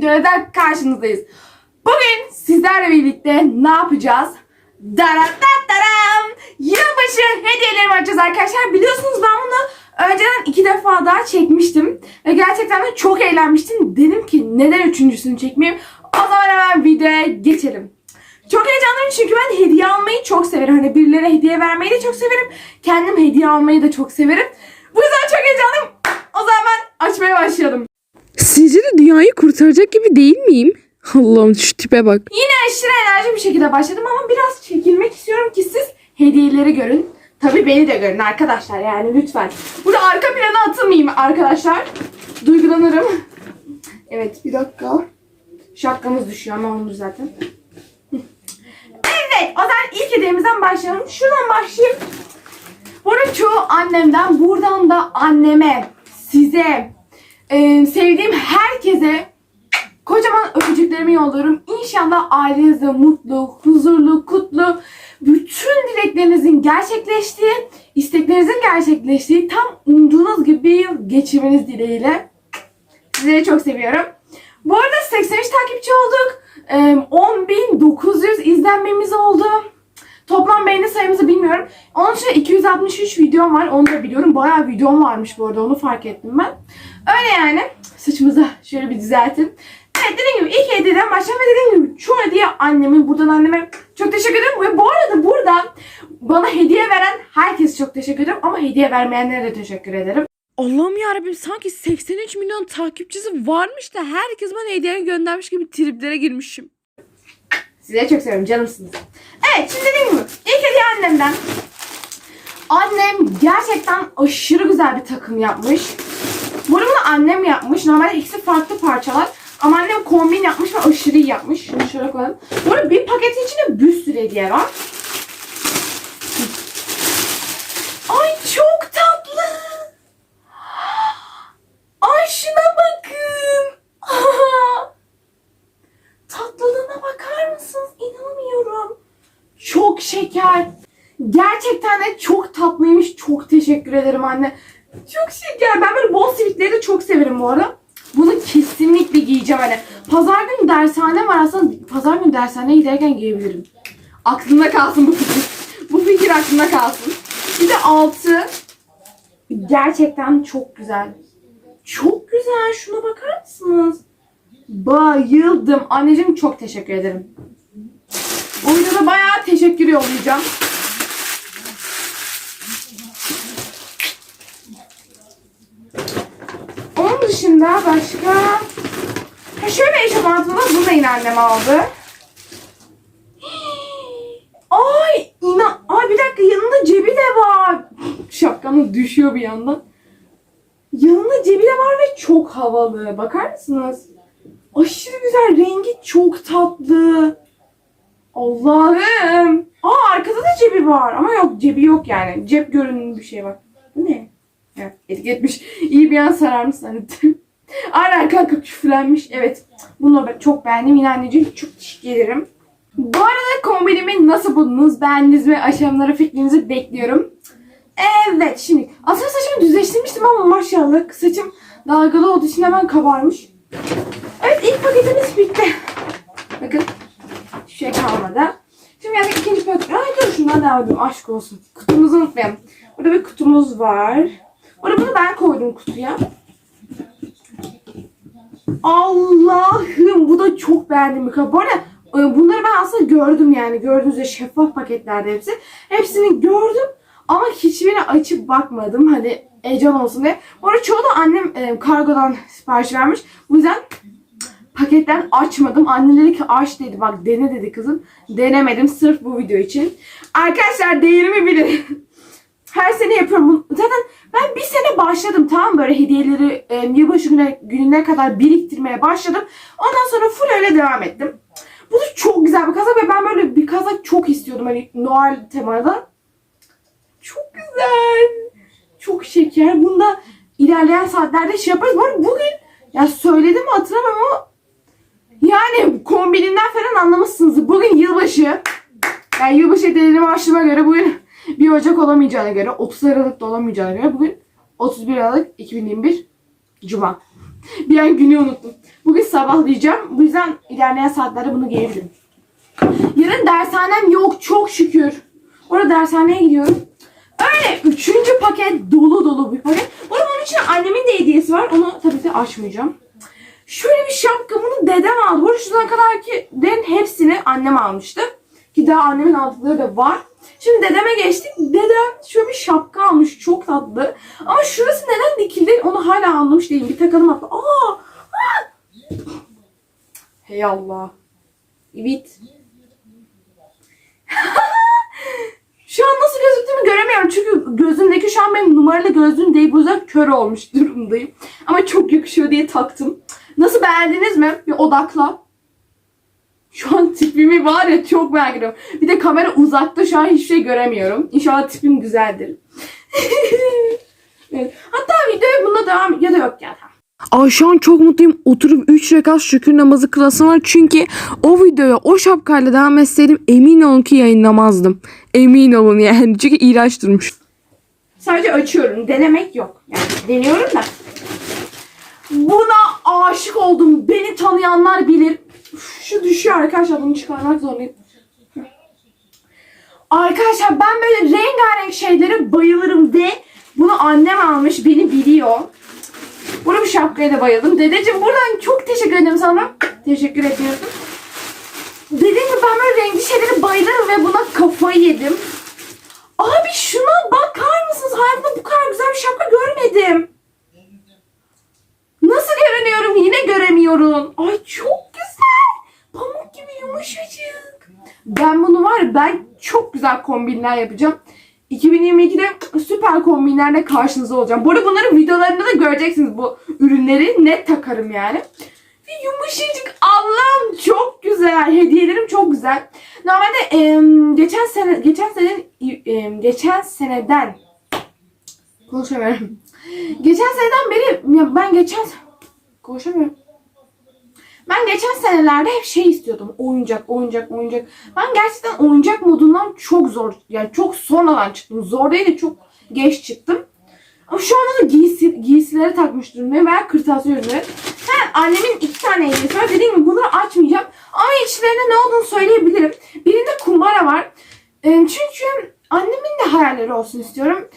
videoyla da karşınızdayız. Bugün sizlerle birlikte ne yapacağız? Daram Yılbaşı hediyelerimi açacağız arkadaşlar. Biliyorsunuz ben bunu önceden iki defa daha çekmiştim. Ve gerçekten de çok eğlenmiştim. Dedim ki neden üçüncüsünü çekmeyeyim? O zaman hemen videoya geçelim. Çok heyecanlıyım çünkü ben hediye almayı çok severim. Hani birilere hediye vermeyi de çok severim. Kendim hediye almayı da çok severim. Bu yüzden çok heyecanlıyım. O zaman ben açmaya başlayalım. Sizce de dünyayı kurtaracak gibi değil miyim? Allah'ım şu tipe bak. Yine aşırı enerji bir şekilde başladım ama biraz çekilmek istiyorum ki siz hediyeleri görün. Tabii beni de görün arkadaşlar yani lütfen. Burada arka plana atılmayayım arkadaşlar. Duygulanırım. Evet bir dakika. Şapkamız düşüyor ama olur zaten. Evet o zaman ilk hediyemizden başlayalım. Şuradan başlayayım. Burada çoğu annemden buradan da anneme, size, e, sevdiğim herkese Kocaman öpücüklerimi yolluyorum. İnşallah ailenizde mutlu, huzurlu, kutlu, bütün dileklerinizin gerçekleştiği, isteklerinizin gerçekleştiği, tam umduğunuz gibi bir yıl geçirmeniz dileğiyle. Sizleri çok seviyorum. Bu arada 83 takipçi olduk. Ee, 10.900 izlenmemiz oldu. Toplam beğeni sayımızı bilmiyorum. Onun için 263 videom var. Onu da biliyorum. Bayağı videom varmış bu arada. Onu fark ettim ben. Öyle yani. Saçımızı şöyle bir düzeltin. Evet dediğim gibi ilk hediyeden başlayalım ve dediğim gibi şu hediye annemin buradan anneme çok teşekkür ederim. Ve bu arada buradan bana hediye veren herkese çok teşekkür ederim. Ama hediye vermeyenlere de teşekkür ederim. Allah'ım yarabbim sanki 83 milyon takipçisi varmış da herkes bana hediye göndermiş gibi triplere girmişim. Size çok seviyorum canımsınız. Evet şimdi dediğim gibi ilk hediye annemden. Annem gerçekten aşırı güzel bir takım yapmış. Bunu bunu annem yapmış. Normalde ikisi farklı parçalar. Ama annem kombin yapmış ve aşırı iyi yapmış. Şunu şöyle koyalım. Burada bir paketin içinde bir sürü hediye var. Ay çok tatlı. Ay şuna bakın. Tatlılığına bakar mısınız? İnanamıyorum. Çok şeker. Gerçekten de çok tatlıymış. Çok teşekkür ederim anne. Çok şeker. Ben böyle bol sivitleri de çok severim bu arada. Bunu kesinlikle giyeceğim hani. Pazar günü dershane var aslında. Pazar günü dershaneye giderken giyebilirim. Aklımda kalsın bu fikir. Bu fikir aklımda kalsın. Bir de altı. Gerçekten çok güzel. Çok güzel. Şuna bakar mısınız? Bayıldım. Anneciğim çok teşekkür ederim. O videoda bayağı teşekkür yollayacağım. Onun dışında başka... Ha şöyle var. Bunu da yine annem aldı. Ay inan... Ay bir dakika yanında cebi de var. Şapkamız düşüyor bir yandan. Yanında cebi de var ve çok havalı. Bakar mısınız? Aşırı güzel. Rengi çok tatlı. Allah'ım. Aa arkada da cebi var. Ama yok cebi yok yani. Cep görünümlü bir şey var. Bu ne? Evet etiketmiş. İyi bir an sararmış zannettim. Aynen kanka küflenmiş. Evet. Bunu ben çok beğendim. Yine anneciğim çok teşekkür ederim. Bu arada kombinimi nasıl buldunuz? Beğendiniz mi? Aşamalara fikrinizi bekliyorum. Evet şimdi aslında saçımı düzleştirmiştim ama maşallah saçım dalgalı olduğu için hemen kabarmış. Evet ilk paketimiz bitti. Bakın hiçbir şey kalmadı. Şimdi geldik ikinci paket. Ay dur şundan devam edelim aşk olsun. Kutumuzu unutmayalım. Burada bir kutumuz var. Burada bunu ben koydum kutuya. Allah'ım bu da çok beğendim bir kadar. Bu arada e, bunları ben aslında gördüm yani. Gördüğünüz üzere şeffaf paketlerde hepsi. Hepsini gördüm ama hiçbirini açıp bakmadım. Hani heyecan olsun diye. Bu arada çoğu da annem e, kargodan sipariş vermiş. Bu yüzden paketten açmadım. Annem dedi ki aç dedi. Bak dene dedi kızım. Denemedim sırf bu video için. Arkadaşlar değerimi bilin. Her sene yapıyorum. Zaten ben bir sene başladım tamam böyle hediyeleri e, yılbaşı güne, gününe kadar biriktirmeye başladım. Ondan sonra full öyle devam ettim. Bu da çok güzel bir kazak ve ben böyle bir kazak çok istiyordum hani Noel temada. Çok güzel. Çok şeker. Bunu da ilerleyen saatlerde şey yaparız. Bu bugün ya söyledim mi hatırlamıyorum ama yani kombininden falan anlamışsınız. Bugün yılbaşı. Yani yılbaşı hediyelerimi açtığıma göre bugün 1 Ocak olamayacağına göre 30 Aralık da olamayacağına göre bugün 31 Aralık 2021 Cuma. Bir an günü unuttum. Bugün sabahlayacağım. Bu yüzden ilerleyen saatlerde bunu giyebilirim. Yarın dershanem yok çok şükür. Orada dershaneye gidiyorum. Öyle üçüncü paket dolu dolu bir paket. Bu arada onun için annemin de hediyesi var. Onu tabii ki açmayacağım. Şöyle bir şapka bunu dedem aldı. Bu arada şuradan kadar ki den hepsini annem almıştı. Ki daha annemin aldıkları da var. Şimdi dedeme geçtik. Dedem şöyle bir şapka almış. Çok tatlı. Ama şurası neden dikildi onu hala anlamış değilim. Bir takalım hatta. Aa! Aa! Hey Allah. Evet. Şu an nasıl gözüktüğümü göremiyorum. Çünkü gözümdeki şu an benim numaralı gözlüğüm değil. Bu yüzden kör olmuş durumdayım. Ama çok yakışıyor diye taktım. Nasıl beğendiniz mi? Bir odakla. Şu an tipimi var ya çok merak ediyorum. Bir de kamera uzakta şu an hiçbir şey göremiyorum. İnşallah tipim güzeldir. evet. Hatta videoya bununla devam ya da yok ya. Tamam. Ay şu an çok mutluyum. Oturup 3 rekat şükür namazı kılasım var. Çünkü o videoya o şapkayla devam etseydim emin olun ki yayınlamazdım. Emin olun yani. Çünkü iğrenç durmuş. Sadece açıyorum. Denemek yok. Yani deniyorum da. Buna aşık oldum. Beni tanıyanlar bilir. Şu düşüyor arkadaşlar. Bunu çıkarmak zorundayım. Arkadaşlar ben böyle rengarenk şeylere bayılırım ve bunu annem almış. Beni biliyor. Burada bir şapkaya da bayıldım. Dedeciğim buradan çok teşekkür ederim sana. Teşekkür ediyorum. Dediğim gibi ben böyle renkli şeylere bayılırım ve buna kafayı yedim. Abi şuna bakar mısınız? Hayatımda bu kadar güzel bir şapka görmedim. Nasıl görünüyorum? Yine göremiyorum. Ay çok güzel. Pamuk gibi yumuşacık. Ben bunu var ya ben çok güzel kombinler yapacağım. 2022'de süper kombinlerle karşınızda olacağım. Bu arada bunların videolarında da göreceksiniz bu ürünleri. Net takarım yani. Ve yumuşacık Allah'ım çok güzel. Hediyelerim çok güzel. Normalde em, geçen sene geçen sene em, geçen seneden konuşamıyorum. Geçen seneden beri ya ben geçen konuşamıyorum. Ben geçen senelerde hep şey istiyordum. Oyuncak, oyuncak, oyuncak. Ben gerçekten oyuncak modundan çok zor, yani çok sonradan çıktım. Zor değil de çok geç çıktım. Ama şu anda da giysi, giysileri takmış durumdayım veya kırtasiye ürünleri. Ha, annemin iki tane hediyesi var. Dediğim gibi bunları açmayacağım. Ama içlerinde ne olduğunu söyleyebilirim. Birinde kumbara var. Çünkü annemin de hayalleri olsun istiyorum.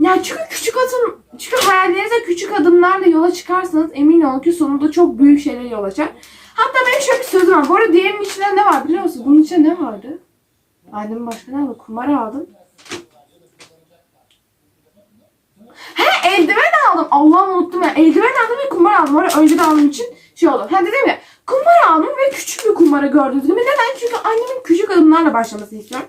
Ya çünkü küçük adım, çünkü hayallerinize küçük adımlarla yola çıkarsanız emin olun ki sonunda çok büyük şeylere yol açar. Hatta benim şöyle bir sözüm var. Bu arada diğerinin içinde ne var biliyor musunuz? Bunun içinde ne vardı? Annemin başka ne aldı? Kumbara aldım. He eldiven aldım. Allah'ım unuttum ya. Eldiven aldım ve kumbara aldım. Orada önceden aldığım için şey oldu. Ha dedim ya. Kumbara aldım ve küçük bir kumbara gördüğünüz gibi. Neden? Çünkü annemin küçük adımlarla başlamasını istiyorum.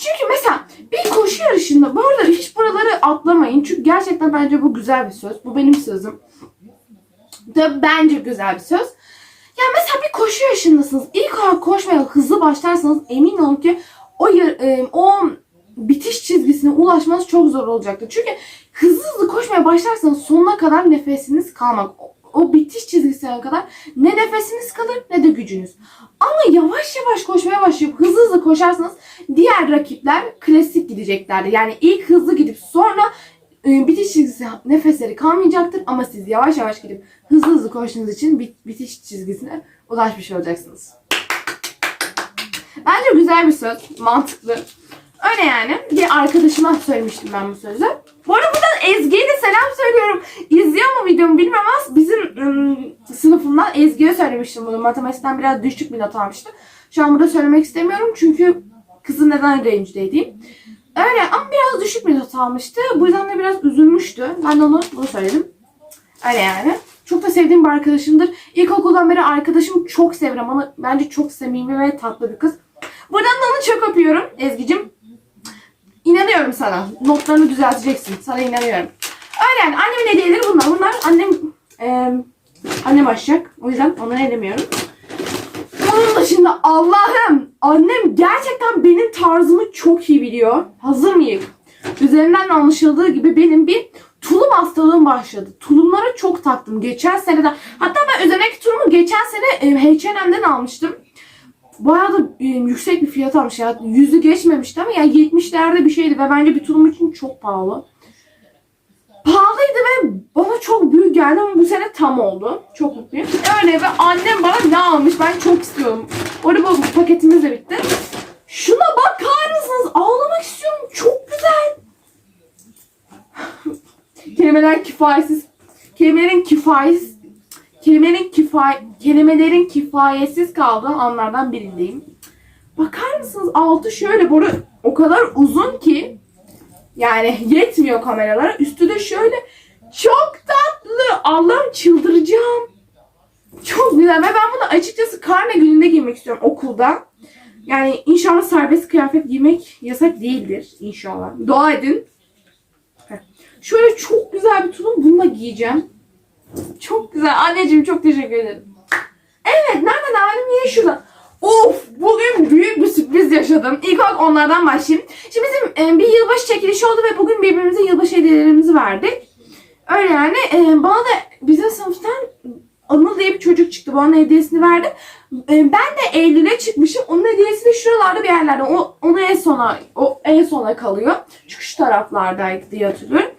Çünkü mesela bir koşu yarışında bu arada hiç buraları atlamayın. Çünkü gerçekten bence bu güzel bir söz. Bu benim sözüm. Da bence güzel bir söz. Ya mesela bir koşu yarışındasınız. İlk olarak koşmaya hızlı başlarsanız emin olun ki o e, o bitiş çizgisine ulaşmanız çok zor olacaktır. Çünkü hızlı hızlı koşmaya başlarsanız sonuna kadar nefesiniz kalmak. O, bitiş çizgisine kadar ne nefesiniz kalır ne de gücünüz. Ama yavaş yavaş koşmaya başlayıp hızlı hızlı koşarsanız diğer rakipler klasik gideceklerdir. Yani ilk hızlı gidip sonra e, bitiş çizgisi nefesleri kalmayacaktır ama siz yavaş yavaş gidip hızlı hızlı koştuğunuz için bit- bitiş çizgisine ulaşmış olacaksınız. Bence güzel bir söz, mantıklı. Öyle yani. Bir arkadaşıma söylemiştim ben bu sözü. Bu arada buradan Ezgi'ye de selam söylüyorum. İzliyor mu videomu bilmem ama bizim ım, sınıfımdan Ezgi'ye söylemiştim bunu. Matematikten biraz düşük bir not almıştı. Şu an burada söylemek istemiyorum çünkü kızın neden rencide edeyim. Öyle ama biraz düşük bir not almıştı. Bu yüzden de biraz üzülmüştü. Ben de onu bunu söyledim. Öyle yani. Çok da sevdiğim bir arkadaşımdır. İlkokuldan beri arkadaşım çok severim. Onu bence çok samimi ve tatlı bir kız. Buradan da onu çok öpüyorum Ezgi'cim. İnanıyorum sana. Notlarını düzelteceksin. Sana inanıyorum. Yani. Annemin hediyeleri bunlar. Bunlar annem eee annem açacak. O yüzden onu elemiyorum. Onun dışında Allah'ım annem gerçekten benim tarzımı çok iyi biliyor. Hazır mıyım? Üzerinden de anlaşıldığı gibi benim bir tulum hastalığım başladı. Tulumlara çok taktım. Geçen seneden hatta ben üzerindeki tulumu geçen sene e, H&M'den almıştım. Bayağı da e, yüksek bir fiyat almış ya. Yüzü geçmemişti ama yani 70'lerde bir şeydi ve bence bir tulum için çok pahalı. Pahalı pahalıydı ve bana çok büyük geldi ama bu sene tam oldu. Çok mutluyum. Öyle ve annem bana ne almış ben çok istiyorum. Orada bu paketimiz de bitti. Şuna bakar mısınız? Ağlamak istiyorum. Çok güzel. Kelimeler kifayetsiz. Kelimelerin kifayetsiz. Kelimelerin kifay kelimelerin kifayetsiz kaldığı anlardan birindeyim. Bakar mısınız? Altı şöyle boru o kadar uzun ki yani yetmiyor kameralara. Üstü de şöyle çok tatlı. Allah'ım çıldıracağım. Çok güzel ve ben bunu açıkçası karne gününde giymek istiyorum okulda. Yani inşallah serbest kıyafet giymek yasak değildir inşallah. Dua edin. Şöyle çok güzel bir tulum bununla giyeceğim. Çok güzel. Anneciğim çok teşekkür ederim. Evet nereden devam Niye şuradan? Of bugün büyük bir sürpriz yaşadım. İlk olarak onlardan başlayayım. Şimdi bizim e, bir yılbaşı çekilişi oldu ve bugün birbirimize yılbaşı hediyelerimizi verdik. Öyle yani e, bana da bizim sınıftan Anıl diye bir çocuk çıktı. Bana hediyesini verdi. E, ben de Eylül'e çıkmışım. Onun hediyesi de şuralarda bir yerlerde. O, onu en sona, o en sona kalıyor. Çünkü şu taraflardaydı diye hatırlıyorum.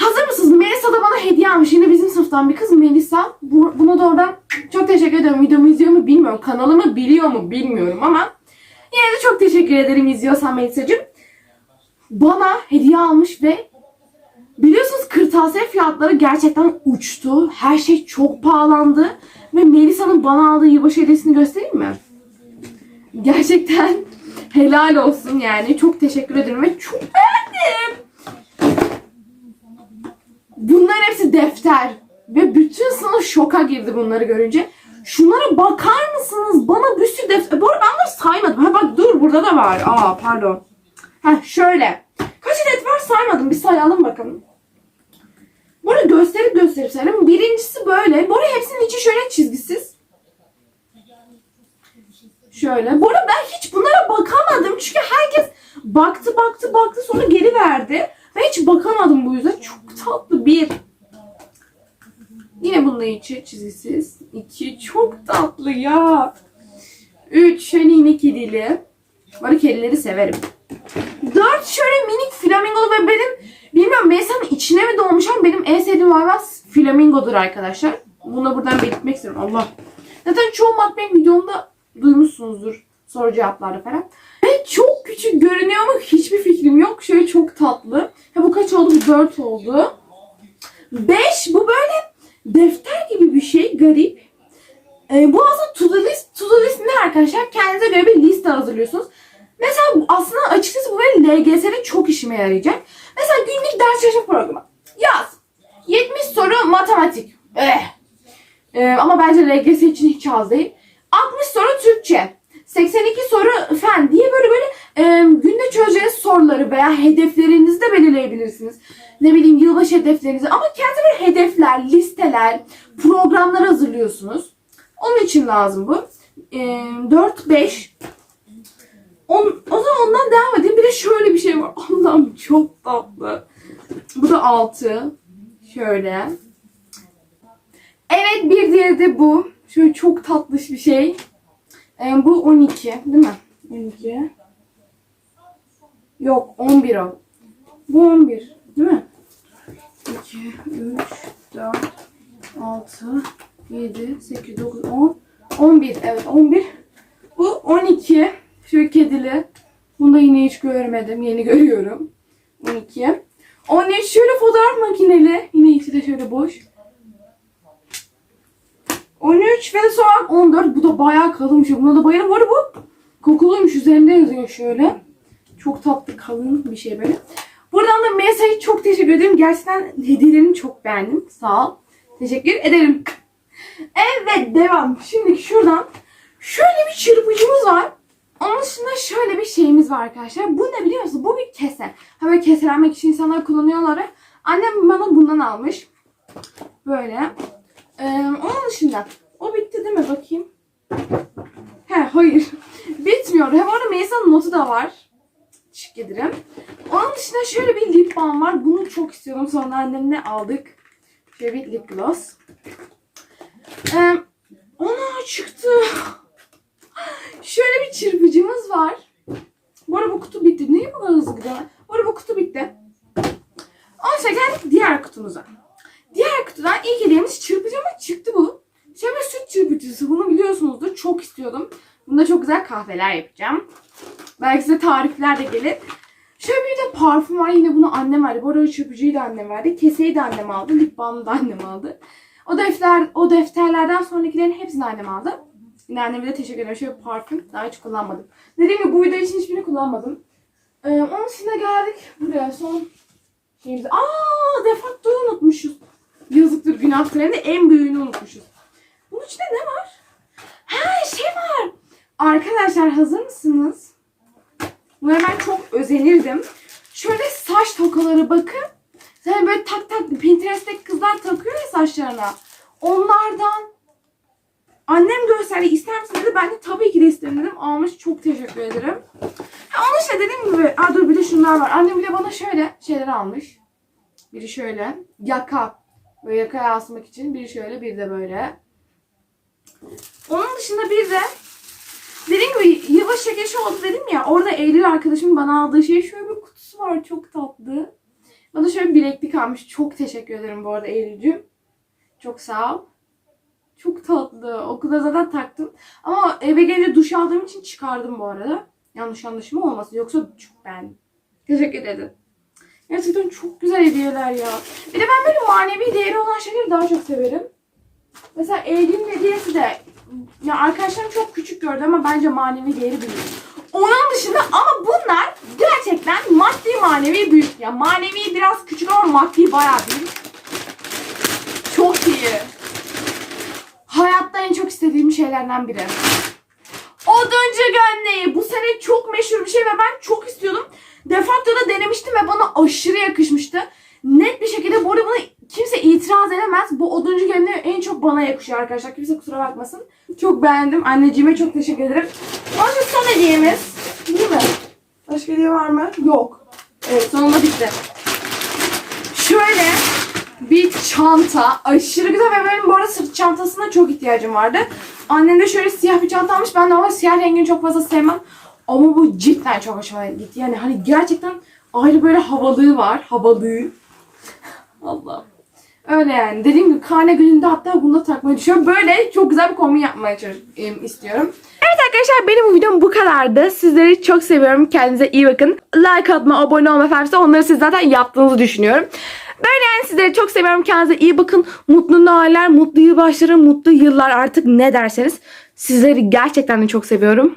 Hazır mısınız? Melisa da bana hediye almış. Yine bizim sınıftan bir kız Melisa. Bu, buna da oradan çok teşekkür ederim. Videomu izliyor mu bilmiyorum. Kanalımı biliyor mu bilmiyorum ama yine de çok teşekkür ederim izliyorsan Melisa'cığım. Bana hediye almış ve biliyorsunuz kırtasiye fiyatları gerçekten uçtu. Her şey çok pahalandı. Ve Melisa'nın bana aldığı yılbaşı hediyesini göstereyim mi? Gerçekten helal olsun yani. Çok teşekkür ederim ve çok beğendim. Bunların hepsi defter. Ve bütün sınıf şoka girdi bunları görünce. Şunlara bakar mısınız? Bana bir sürü defter... Bu arada ben bunları saymadım. Ha bak dur burada da var. Aa pardon. Ha şöyle. Kaç adet var saymadım. Bir sayalım bakalım. Bu arada gösterip gösterip sayalım. Birincisi böyle. Bu arada hepsinin içi şöyle çizgisiz. Şöyle. Bu arada ben hiç bunlara bakamadım. Çünkü herkes baktı baktı baktı sonra geri verdi. Ben hiç bakamadım bu yüzden. Çok tatlı bir. Yine bunun içi çizgisiz. İki çok tatlı ya. Üç şöyle yine kedili. Bana kedileri severim. Dört şöyle minik flamingo ve benim bilmiyorum Melisa'nın içine mi doğmuş ama benim en sevdiğim hayvan flamingodur arkadaşlar. Bunu buradan belirtmek istiyorum. Allah. Zaten çoğu mukbang videomda duymuşsunuzdur soru cevaplarda falan. Ve çok küçük görünüyor ama hiçbir fikrim yok. Şöyle çok tatlı. Ha bu kaç oldu? Bu dört oldu. Beş bu böyle defter gibi bir şey. Garip. Ee, bu aslında to do list. To do list ne arkadaşlar? Kendinize göre bir liste hazırlıyorsunuz. Mesela aslında açıkçası bu benim LGS'de çok işime yarayacak. Mesela günlük ders çalışma programı. Yaz. 70 soru matematik. Eh. Ee, ama bence LGS için hiç az değil. 60 soru Türkçe. 82 soru fen diye böyle böyle e, günde çözeceğiniz soruları veya hedeflerinizi de belirleyebilirsiniz. Ne bileyim yılbaşı hedeflerinizi ama kendi böyle hedefler, listeler, programlar hazırlıyorsunuz. Onun için lazım bu. E, 4, 5, On, o zaman ondan devam edeyim. Bir de şöyle bir şey var. Allah'ım çok tatlı. Bu da 6. Şöyle. Evet bir diğeri de bu. Şöyle çok tatlış bir şey. Ee, bu 12 değil mi? 12. Yok 11 o. Bu 11 değil mi? 2, 3, 4, 6, 7, 8, 9, 10. 11 evet 11. Bu 12. Şöyle kedili. Bunu da yine hiç görmedim. Yeni görüyorum. 12. 13 şöyle fotoğraf makineli. Yine içi de şöyle boş. 13 ve sonra 14. Bu da bayağı kalınmış. Buna da bayılım. Arada bu kokuluymuş. Üzerinde yazıyor şöyle. Çok tatlı kalın bir şey böyle. Buradan da Melisa'ya çok teşekkür ederim. Gerçekten hediyelerini çok beğendim. Sağ ol. Teşekkür ederim. Evet devam. Şimdi şuradan şöyle bir çırpıcımız var. Onun dışında şöyle bir şeyimiz var arkadaşlar. Bu ne biliyor musunuz? Bu bir kese. Ha böyle keselenmek için insanlar kullanıyorlar. Annem bana bundan almış. Böyle. Ee, onun dışında o bitti değil mi? Bakayım. He hayır. Bitmiyor. Hem orada Melisa'nın notu da var. Teşekkür ederim. Onun dışında şöyle bir lip balm var. Bunu çok istiyorum. Sonra annemle aldık. Şöyle bir lip gloss. Ee, ona çıktı. Şöyle bir çırpıcımız var. Bu arada bu kutu bitti. Niye bu kadar hızlı gidiyor? Bu arada bu kutu bitti. Sonra geldik diğer kutumuza. Diğer kutudan ilk hediyemiz çırpıcı ama çıktı bu. Şöyle süt çırpıcısı. Bunu biliyorsunuzdur. Çok istiyordum. Bunda çok güzel kahveler yapacağım. Belki size tarifler de gelir. Şöyle bir de parfüm var. Yine bunu annem verdi. Bu arada çırpıcıyı da annem verdi. Keseyi de annem aldı. Lip balmı da annem aldı. O defter, o defterlerden sonrakilerin hepsini annem aldı. Yine anneme de teşekkür ederim. Şöyle parfüm daha hiç kullanmadım. Dediğim gibi bu video için hiçbirini kullanmadım. Ee, onun dışında geldik buraya son şeyimize. Aa defaktoyu unutmuşuz. Yazıktır günahtır. Hem de en büyüğünü unutmuşuz. Bunun içinde ne var? Ha şey var. Arkadaşlar hazır mısınız? Buna ben çok özenirdim. Şöyle saç tokaları bakın. Sen böyle tak tak Pinterest'teki kızlar takıyor ya saçlarına. Onlardan annem gösterdi ister misin dedi. Ben de tabii ki de isterim dedim. Almış çok teşekkür ederim. Ha, onun işte dediğim gibi. Aa, dur bir de şunlar var. Annem bile bana şöyle şeyler almış. Biri şöyle. Yaka. Böyle yakaya asmak için. Biri şöyle biri de böyle. Onun dışında bir de dediğim gibi yılbaşı çekilişi oldu dedim ya. Orada Eylül arkadaşımın bana aldığı şey şöyle bir kutusu var. Çok tatlı. Bana şöyle bir bileklik almış. Çok teşekkür ederim bu arada Eylül'cüğüm. Çok sağ ol. Çok tatlı. Okulda zaten taktım. Ama eve gelince duş aldığım için çıkardım bu arada. Yanlış anlaşılma olmasın. Yoksa çok beğendim. Teşekkür ederim. Gerçekten çok güzel hediyeler ya. Bir de ben böyle manevi değeri olan şeyleri daha çok severim. Mesela Eylül'ün hediyesi de ya arkadaşlarım çok küçük gördü ama bence manevi değeri büyük. Onun dışında ama bunlar gerçekten maddi manevi büyük. Ya manevi biraz küçük ama maddi bayağı büyük. Çok iyi. Hayatta en çok istediğim şeylerden biri. Oduncu gömleği. Bu sene çok meşhur bir şey ve ben çok istiyordum. Defakto da denemiştim ve bana aşırı yakışmıştı. Net bir şekilde bu arada buna kimse itiraz edemez. Bu oduncu gömleği en çok bana yakışıyor arkadaşlar. Kimse kusura bakmasın. Çok beğendim. Anneciğime çok teşekkür ederim. Başka son hediyemiz. Değil mi? Başka hediye var mı? Yok. Evet sonunda bitti. Şöyle bir çanta. Aşırı güzel ve benim bu arada sırt çantasına çok ihtiyacım vardı. Annem de şöyle siyah bir çanta almış. Ben de ama siyah rengini çok fazla sevmem. Ama bu cidden çok hoşuma gitti. Yani hani gerçekten ayrı böyle havalığı var. Havalığı. Allah. Öyle yani. Dediğim gibi karne gününde hatta bunu da takmayı düşünüyorum. Böyle çok güzel bir kombin yapmaya istiyorum. Evet arkadaşlar benim bu videom bu kadardı. Sizleri çok seviyorum. Kendinize iyi bakın. Like atma, abone olma falan onları siz zaten yaptığınızı düşünüyorum. Böyle yani sizleri çok seviyorum. Kendinize iyi bakın. Mutlu Noeller, mutlu yılbaşları, mutlu yıllar artık ne derseniz. Sizleri gerçekten de çok seviyorum.